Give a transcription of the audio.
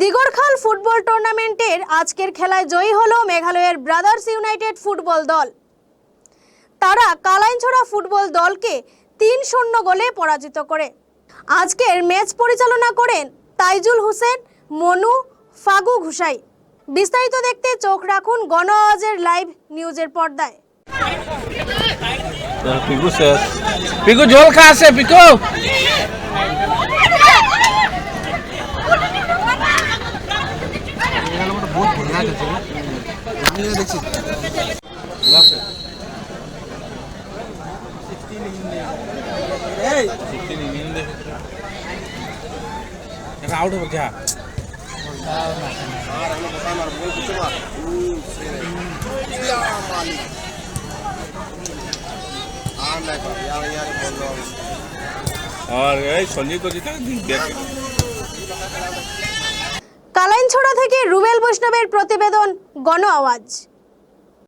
Digarkhal football টুর্নামেন্টের আজকের খেলায় জয়ী হলো মেঘালয়ের ব্রাদার্স ইউনাইটেড ফুটবল দল। তারা কালাইনছড়া ফুটবল দলকে তিন শূন্য গোলে পরাজিত করে। আজকের ম্যাচ পরিচালনা করেন তাইজুল হোসেন মনু ফাগু ঘুসাই বিস্তারিত দেখতে চোখ রাখুন গণ আওয়াজের লাইভ নিউজের পর্দায়। পিকু ঝোল খা আছে পিকু আউট হবে যা আর এই সঞ্জয় তো জিতা কালাইনছড়া থেকে রুবেল বৈষ্ণবের প্রতিবেদন গণ আওয়াজ।